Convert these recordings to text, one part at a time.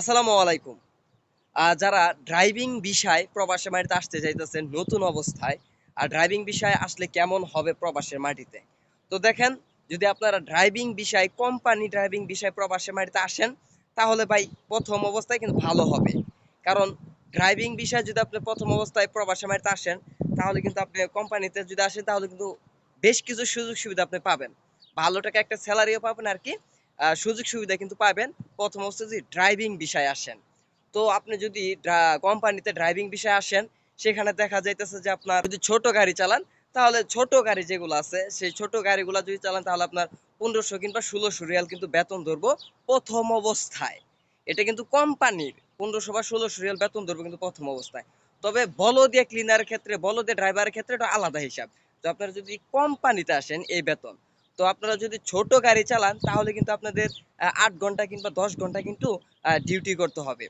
আসসালামু আলাইকুম। যারা ড্রাইভিং বিষয় প্রবাসের মাটিতে আসতে চাইতেছেন, নতুন অবস্থায়, আর ড্রাইভিং বিষয় আসলে কেমন হবে প্রবাসের মাটিতে? তো দেখেন, যদি আপনারা ড্রাইভিং বিষয় কোম্পানি ড্রাইভিং বিষয় প্রবাসের মাটিতে আসেন, তাহলে ভাই প্রথম অবস্থায় কিন্তু ভালো হবে। কারণ ড্রাইভিং বিষয় যদি আপনি প্রথম অবস্থায় প্রবাসের মাটিতে আসেন, তাহলে কিন্তু আপনি কোম্পানিতে যদি আসেন, তাহলে কিন্তু বেশ কিছু সুযোগ সুবিধা আপনি পাবেন। ভালো টাকা একটা স্যালারিও পাবেন আর কি সুযোগ সুবিধা কিন্তু পাবেন। প্রথম অবস্থায় যদি ড্রাইভিং বিষয় আসেন। তো আপনি যদি কোম্পানিতে ড্রাইভিং বিষয়ে আসেন, সেখানে দেখা যাইতেছে যে আপনার যদি ছোট গাড়ি চালান, তাহলে ছোট গাড়ি যেগুলো আছে, সেই ছোট গাড়িগুলো যদি চালান, তাহলে আপনার পনেরোশো কিংবা ষোলোশো রিয়াল কিন্তু বেতন ধরবো প্রথম অবস্থায়। এটা কিন্তু কোম্পানির পনেরোশো বা ষোলোশো রিয়াল বেতন ধরবো কিন্তু প্রথম অবস্থায়। তবে বলদিয়া ক্লিনার ক্ষেত্রে বলদিয়া ড্রাইভারের ক্ষেত্রে এটা আলাদা হিসাব। তো আপনারা যদি কোম্পানিতে আসেন, এই বেতন তো আপনারা যদি ছোট গাড়ি চালান, তাহলে কিন্তু আপনাদের আট ঘণ্টা কিংবা দশ ঘণ্টা কিন্তু ডিউটি করতে হবে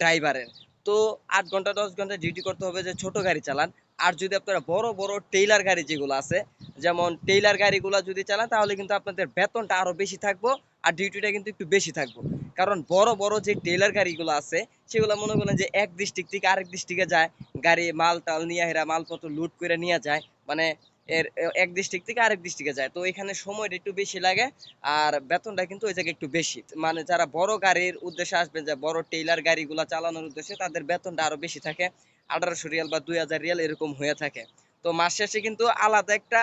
ড্রাইভারের তো আট ঘণ্টা, দশ ঘণ্টা ডিউটি করতে হবে যে ছোট গাড়ি চালান। আর যদি আপনারা বড় বড় টেইলার গাড়ি যেগুলো আছে, যেমন টেইলার গাড়িগুলো যদি চালান, তাহলে কিন্তু আপনাদের বেতনটা আরও বেশি থাকব, আর ডিউটিটা কিন্তু একটু বেশি থাকব। কারণ বড় বড় যে টেইলার গাড়িগুলো আছে, সেগুলো মনে করেন যে এক ডিস্ট্রিক্ট থেকে আরেক ডিস্ট্রিক্টে যায়, গাড়ি মাল টাল নিয়ে হেরা মালপত্র লুট করে নিয়ে যায়। মানে এর এক ডিস্ট্রিক্ট থেকে আরেক ডিস্ট্রিক্টে যায়। তো এখানে সময়টা একটু বেশি লাগে আর বেতনটা কিন্তু ওই জায়গায় একটু বেশি। মানে যারা বড় গাড়ির উদ্দেশ্যে আসবেন যে বড় টেইলার গাড়িগুলো চালানোর উদ্দেশ্যে তাদের বেতনটা আরও বেশি থাকে। আঠারোশো রিয়াল বা দুই হাজার রিয়াল এরকম হয়ে থাকে। তো মাস শেষে কিন্তু আলাদা একটা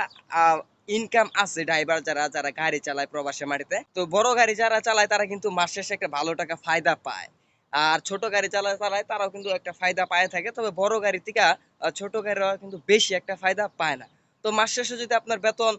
ইনকাম আছে ড্রাইভার যারা যারা গাড়ি চালায় প্রবাসে মাটিতে। তো বড় গাড়ি যারা চালায় তারা কিন্তু মাস শেষে একটা ভালো টাকা ফায়দা পায়। আর ছোট গাড়ি চালায় চালায় তারাও কিন্তু একটা ফায়দা পায় থাকে। তবে বড় গাড়ি থেকে ছোট গাড়িরা কিন্তু বেশি একটা ফায়দা পায় না। তো মাস শেষে যদি আপনার বেতন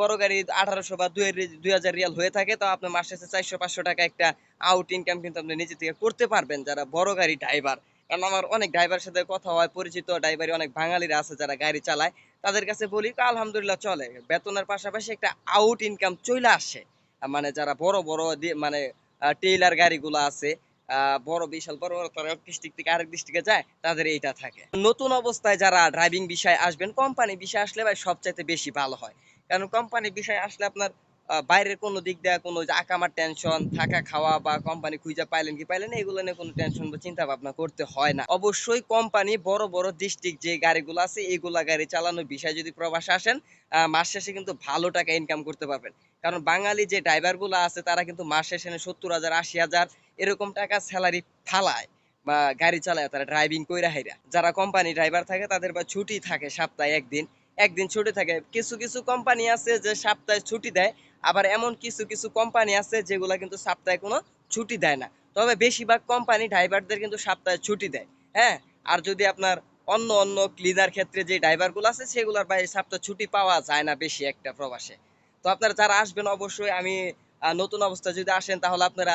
বড় গাড়ি আঠারোশো বা দুই দুই হাজার রিয়াল হয়ে থাকে তো আপনার মাস শেষে চারশো, পাঁচশো টাকা একটা আউট ইনকাম কিন্তু আপনি নিজে থেকে করতে পারবেন যারা বড় গাড়ি ড্রাইভার কারণ আমার অনেক ড্রাইভারের সাথে কথা হয়, পরিচিত ড্রাইভারই অনেক বাঙালিরা আছে যারা গাড়ি চালায়, তাদের কাছে বলি আলহামদুলিল্লাহ চলে। বেতনের পাশাপাশি একটা আউট ইনকাম চলে আসে। মানে যারা বড় বড় মানে টেইলার গাড়িগুলো আছে বড় বিশাল, বড় বড় তারা এক ডিস্ট্রিক্ট থেকে আরেক ডিস্ট্রিক্টে যায়, তাদের এইটা থাকে। নতুন অবস্থায় যারা ড্রাইভিং বিষয়ে আসবেন কোম্পানি বিষয়ে আসলে ভাই সবচাইতে বেশি ভালো হয়। কারণ কোম্পানি বিষয়ে আসলে আপনার বাইরের কোনো দিক দিয়ে, কোনো আকামার টেনশন থাকা, খাওয়া বা কোম্পানি খুঁজে পাইলেন কি পাইলেন এগুলো নিয়ে কোনো টেনশন বা চিন্তা ভাবনা করতে হয় না। অবশ্যই কোম্পানি বড় বড় ডিস্ট্রিক্ট যে গাড়িগুলো আছে এইগুলা গাড়ি চালানোর বিষয়ে যদি প্রবাসে আসেন মাস শেষে কিন্তু ভালো টাকা ইনকাম করতে পারবেন। কারণ বাঙালি যে ড্রাইভারগুলো আছে, তারা কিন্তু মাস শেষে সত্তর হাজার, আশি হাজার এরকম টাকা স্যালারি ফালায় বা গাড়ি চালায়, তারা ড্রাইভিং কইরা হাইরা। যারা কোম্পানি ড্রাইভার থাকে, তাদের বা ছুটি থাকে সপ্তাহে একদিন। একদিন ছুটি থাকে। কিছু কিছু কোম্পানি আছে যে সপ্তাহে ছুটি দেয়, আবার এমন কিছু কিছু কোম্পানি আছে যেগুলা কিন্তু সপ্তাহে কোনো ছুটি দেয় না। তবে বেশিরভাগ কোম্পানি ড্রাইভারদের কিন্তু সপ্তাহে ছুটি দেয় হ্যাঁ? আর যদি আপনার অন্য অন্য ক্লিনার ক্ষেত্রে যে ড্রাইভারগুলো আছে, সেগুলোর বাইরে সপ্তাহে ছুটি পাওয়া যায় না বেশি একটা প্রবাসে। তো আপনারা যারা আসবেন, অবশ্যই আমি নতুন অবস্থায় যদি আসেন, তাহলে আপনারা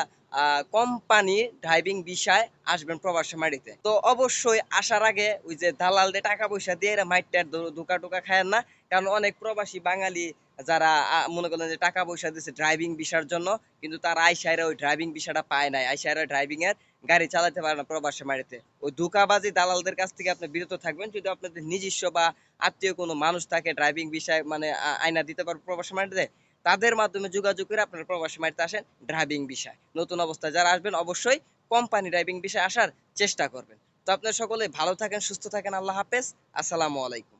কোম্পানি ড্রাইভিং বিষয় আসবেন প্রবাসী মাটিতে তো অবশ্যই আসার আগে ওই যে দালালদের টাকা পয়সা দিয়ে মাইটটার ধোকা টোকা খায় না। কারণ অনেক প্রবাসী বাঙালি যারা মনে করেন যে টাকা পয়সা দিচ্ছে ড্রাইভিং বিষয়ের জন্য, কিন্তু তারা আইসাইরা ওই ড্রাইভিং বিষয়টা পায় নাই। আইসাইরা ড্রাইভিং এর গাড়ি চালাতে পারে না প্রবাসী মাটিতে ওই ধোকাবাজি দালালদের কাছ থেকে আপনি বিরত থাকবেন। যদি আপনাদের নিজস্ব বা আত্মীয় কোনো মানুষ থাকে ড্রাইভিং বিষয় মানে আয়না দিতে পারবে প্রবাসী মাটিতে তাদের মাধ্যমে যোগাযোগ করে আপনার প্রবাসী মাটিতে আসেন ড্রাইভিং বিষয়। নতুন অবস্থায় যারা আসবেন, অবশ্যই কোম্পানি ড্রাইভিং বিষয়ে আসার চেষ্টা করবেন। তো আপনার সকলে ভালো থাকেন, সুস্থ থাকেন, আল্লাহ হাফেজ। আসসালামু আলাইকুম।